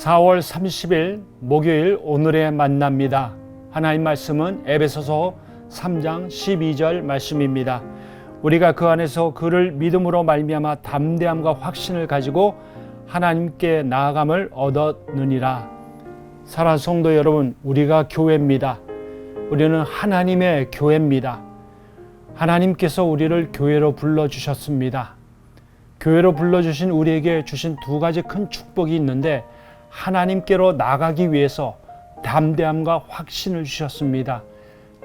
4월 30일 목요일 오늘의 만납니다. 하나님 말씀은 에베소서 3장 12절 말씀입니다. 우리가 그 안에서 그를 믿음으로 말미암아 담대함과 확신을 가지고 하나님께 나아감을 얻었느니라. 사랑 성도 여러분, 우리가 교회입니다. 우리는 하나님의 교회입니다. 하나님께서 우리를 교회로 불러 주셨습니다. 교회로 불러 주신 우리에게 주신 두 가지 큰 축복이 있는데 하나님께로 나가기 위해서 담대함과 확신을 주셨습니다.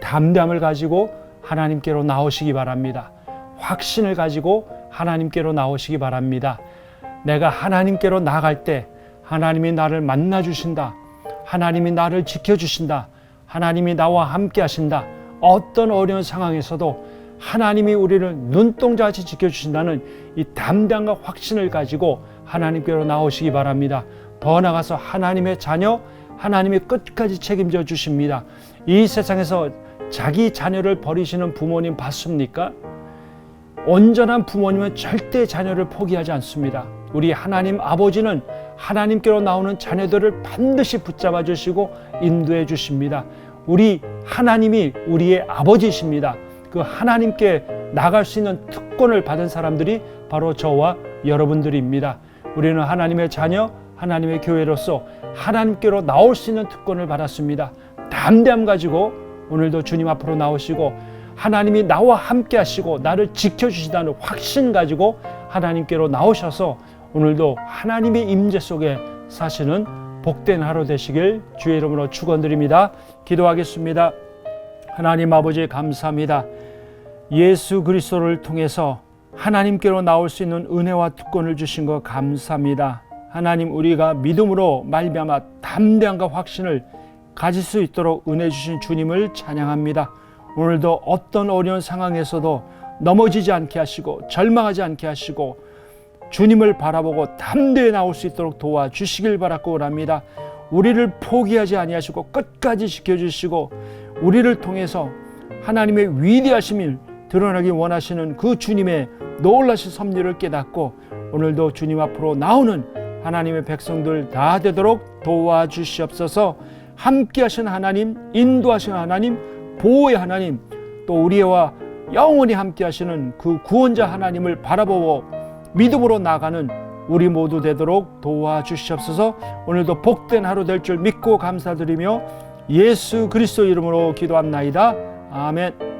담대함을 가지고 하나님께로 나오시기 바랍니다. 확신을 가지고 하나님께로 나오시기 바랍니다. 내가 하나님께로 나갈 때 하나님이 나를 만나 주신다. 하나님이 나를 지켜 주신다. 하나님이 나와 함께 하신다. 어떤 어려운 상황에서도 하나님이 우리를 눈동자같이 지켜 주신다는 이 담대함과 확신을 가지고 하나님께로 나오시기 바랍니다. 더 나아가서 하나님의 자녀, 하나님이 끝까지 책임져 주십니다. 이 세상에서 자기 자녀를 버리시는 부모님 봤습니까? 온전한 부모님은 절대 자녀를 포기하지 않습니다. 우리 하나님 아버지는 하나님께로 나오는 자녀들을 반드시 붙잡아 주시고 인도해 주십니다. 우리 하나님이 우리의 아버지십니다. 그 하나님께 나갈 수 있는 특권을 받은 사람들이 바로 저와 여러분들입니다. 우리는 하나님의 자녀, 하나님의 교회로서 하나님께로 나올 수 있는 특권을 받았습니다. 담대함 가지고 오늘도 주님 앞으로 나오시고 하나님이 나와 함께 하시고 나를 지켜주시다는 확신 가지고 하나님께로 나오셔서 오늘도 하나님의 임재 속에 사시는 복된 하루 되시길 주의 이름으로 축원드립니다. 기도하겠습니다. 하나님 아버지 감사합니다. 예수 그리스도를 통해서 하나님께로 나올 수 있는 은혜와 특권을 주신 것 감사합니다. 하나님 우리가 믿음으로 말미암아 담대함과 확신을 가질 수 있도록 은혜 주신 주님을 찬양합니다. 오늘도 어떤 어려운 상황에서도 넘어지지 않게 하시고 절망하지 않게 하시고 주님을 바라보고 담대히 나올 수 있도록 도와주시길 바라고 원합니다. 우리를 포기하지 아니하시고 끝까지 지켜주시고 우리를 통해서 하나님의 위대하심을 드러나기 원하시는 그 주님의 놀라신 섭리를 깨닫고 오늘도 주님 앞으로 나오는 하나님의 백성들 다 되도록 도와주시옵소서 함께 하신 하나님, 인도하신 하나님, 보호의 하나님, 또 우리와 영원히 함께 하시는 그 구원자 하나님을 바라보고 믿음으로 나가는 우리 모두 되도록 도와주시옵소서 오늘도 복된 하루 될 줄 믿고 감사드리며 예수 그리스도 이름으로 기도합나이다. 아멘.